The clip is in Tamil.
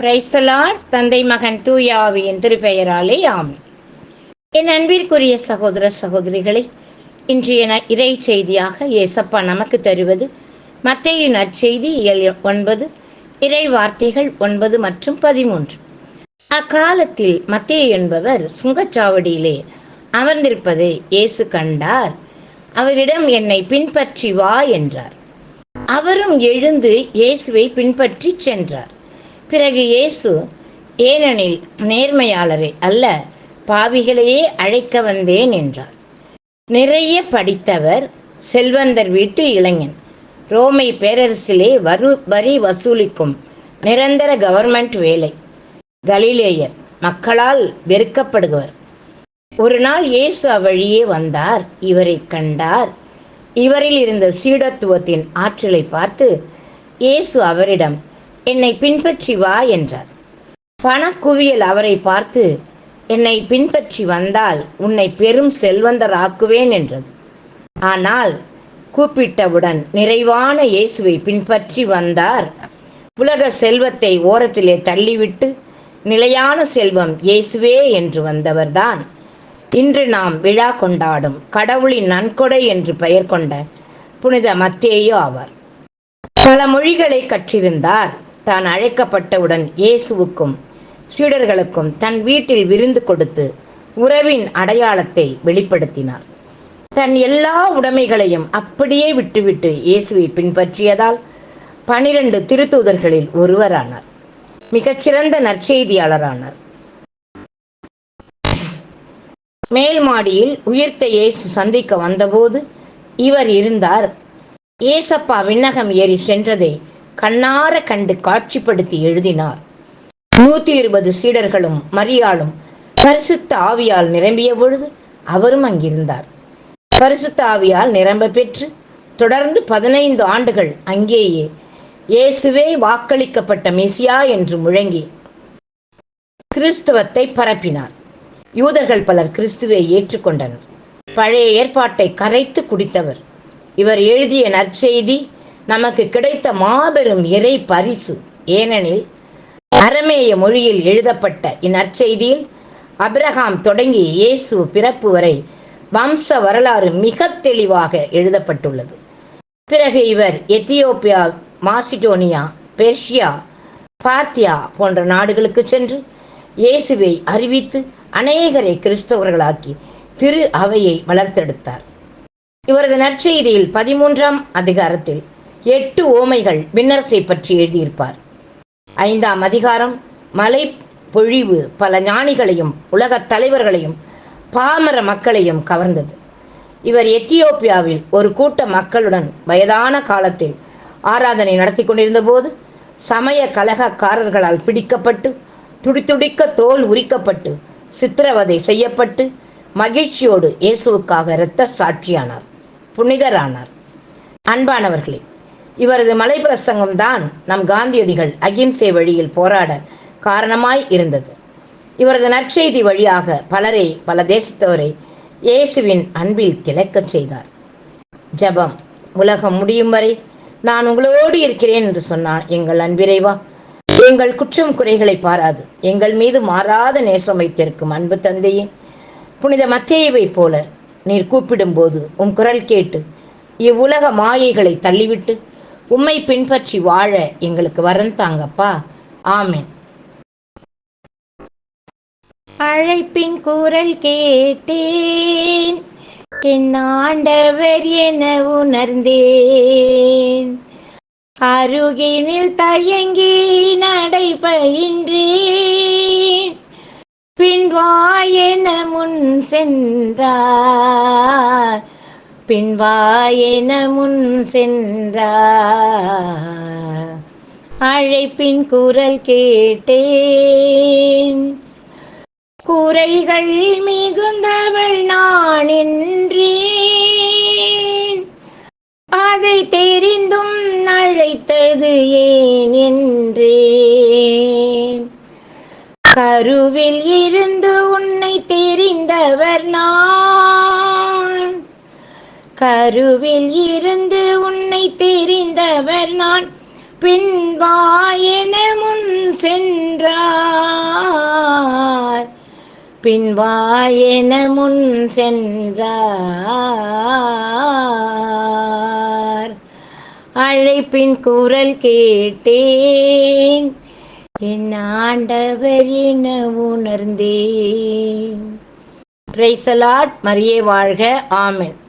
பிரைஸ்தலார் தந்தை மகன் தூயாவியின் திருப்பெயராலே ஆமி என் அன்பிற்குரிய சகோதர சகோதரிகளை இன்றைய இறை செய்தியாக ஏசப்பா நமக்கு தருவது மத்தையின் நற்செய்தி இயல் ஒன்பது இறை வார்த்தைகள் ஒன்பது மற்றும் பதிமூன்று. அக்காலத்தில் மத்தேயு என்பவர் சுங்கச்சாவடியிலே அமர்ந்திருப்பதை இயேசு கண்டார். அவரிடம் என்னை பின்பற்றி வா என்றார். அவரும் எழுந்து இயேசுவை பின்பற்றி சென்றார். பிறகு இயேசு ஏனெனில் நேர்மையாளரை அல்ல பாவிகளையே அழைக்க வந்தேன் என்றார். நிறைய படித்தவர் செல்வந்தர் வீட்டு இளைஞன். ரோமை பேரரசிலே வரு வரி வசூலிக்கும் நிரந்தர கவர்மெண்ட் வேலை. கலிலேயர் மக்களால் வெறுக்கப்படுகிறார் ஒரு நாள் இயேசு அவ்வழியே வந்தார் இவரை கண்டார். இவரில் இருந்த சீடத்துவத்தின் ஆற்றலை பார்த்து இயேசு அவரிடம் என்னை பின்பற்றி வா என்றார். பணக்குவியல் அவரை பார்த்து என்னை பின்பற்றி வந்தால் உன்னை பெரும் செல்வந்தராக்குவேன் என்றது. ஆனால் கூப்பிட்டவுடன் நிறைவான இயேசுவை பின்பற்றி வந்தார். உலக செல்வத்தை ஓரத்திலே தள்ளிவிட்டு நிலையான செல்வம் இயேசுவே என்று வந்தவர்தான். இன்று நாம் விழா கொண்டாடும் கடவுளின் நன்கொடை என்று பெயர் கொண்ட புனித மத்தேயோ ஆவார். பல மொழிகளை கற்றிருந்தார். தான் அழைக்கப்பட்டவுடன் இயேசுவுக்கும் சீடர்களுக்கும் தன் வீட்டில் விருந்து கொடுத்து உறவின் அடையாளத்தை வெளிப்படுத்தினார். தன் எல்லா உடைமைகளையும் அப்படியே விட்டுவிட்டு இயேசுவை பின்பற்றியதால் பனிரெண்டு திருத்தூதர்களில் ஒருவரானார். மிகச்சிறந்த நற்செய்தியாளரானார். மேல் மாடியில் உயிர்த்த இயேசு சந்திக்க வந்தபோது இவர் இருந்தார். ஏசப்பா விண்ணகம் ஏறி சென்றதை கண்ணார கண்டு காட்சிப்படுத்தி எழுதினார். நூத்தி இருபது சீடர்களும் மரியாளும் பரிசுத்த ஆவியால் நிரம்பிய பொழுது அவரும் அங்கிருந்தார். பரிசுத்த ஆவியால் நிரம்ப பெற்று தொடர்ந்து பதினைந்து ஆண்டுகள் அங்கேயே இயேசுவே வாக்களிக்கப்பட்ட மெசியா என்று முழங்கி கிறிஸ்துவத்தை பரப்பினார். யூதர்கள் பலர் கிறிஸ்துவை ஏற்றுக்கொண்டனர். பழைய ஏற்பாட்டை கரைத்து குடித்தவர். இவர் எழுதிய நற்செய்தி நமக்கு கிடைத்த மாபெரும் இறை பரிசு ஏனெனில் அரமேய மொழியில் எழுதப்பட்ட இந்நற்செய்தியில் அப்ரஹாம் தொடங்கி இயேசு பிறப்பு வரை வம்ச வரலாறு மிக தெளிவாக எழுதப்பட்டுள்ளது. பிறகு இவர் எத்தியோப்பியா மாசிடோனியா பெர்ஷியா பார்த்தியா போன்ற நாடுகளுக்கு சென்று இயேசுவை அறிவித்து அநேகரை கிறிஸ்தவர்களாக்கி திரு அவையை வளர்த்தெடுத்தார். இவரது நற்செய்தியில் பதிமூன்றாம் அதிகாரத்தில் எட்டு ஓமைகள் விண்ணரசை பற்றி எழுதியிருப்பார். ஐந்தாம் அதிகாரம் மலை பொழிவு பல ஞானிகளையும் உலகத் தலைவர்களையும் பாமர மக்களையும் கவர்ந்தது. இவர் எத்தியோப்பியாவில் ஒரு கூட்ட மக்களுடன் வயதான காலத்தில் ஆராதனை நடத்தி கொண்டிருந்த போது சமய கலகக்காரர்களால் பிடிக்கப்பட்டு துடித்துடிக்க தோல் உரிக்கப்பட்டு சித்திரவதை செய்யப்பட்டு மகிழ்ச்சியோடு இயேசுவுக்காக இரத்த சாட்சியானார் புனிதரானார். அன்பானவர்களே இவரது மலைப்பிரசங்கம்தான் நம் காந்தியடிகள் அகிம்சை வழியில் போராட காரணமாய் இருந்தது. இவரது நற்செய்தி வழியாக பலரை பல தேசத்தவரை இயேசுவின் அன்பில் திளைக்கச் செய்தார். ஜெபம் உலகம் முடியும் வரை நான் உங்களோடு இருக்கிறேன் என்று சொன்னான் எங்கள் அன்பிறைவா. எங்கள் குற்றம் குறைகளை பாராது. எங்கள் மீது மாறாத நேசம் வைத்திருக்கும் அன்பு தந்தையே புனித மத்தேயுவை போல நீர் கூப்பிடும்போது உம் குரல் கேட்டு இவ்வுலக மாயைகளை தள்ளிவிட்டு உம்மை பின்பற்றி வாழ எங்களுக்கு வரம் தாங்கப்பா. ஆமேன். அழைப்பின் குரல் கேட்டேன். என் ஆண்டவர் என உணர்ந்தேன். அருகினில் தயங்கி நடைபயின்றேன். பின்வாயென முன் சென்றார். பின்வாயென முன் சென்றார் அழைப்பின் குரல் கேட்டேன். குறைகள் மிகுந்தவள் நான் என்றேன். அதை தெரிந்தும் அழைத்தது ஏன் என்றேன். கருவில் இருந்து உன்னை தெரிந்தவர் நான் கருவில் இருந்து உன்னை தெரிந்தவர் நான். பின்வாயன முன் சென்றார். பின்வாயென முன் சென்றார். அழைப்பின் குரல் கேட்டேன். என் ஆண்டவர் என உணர்ந்தேன். பிரைசலாட் மரியே வாழ்க. ஆமென்.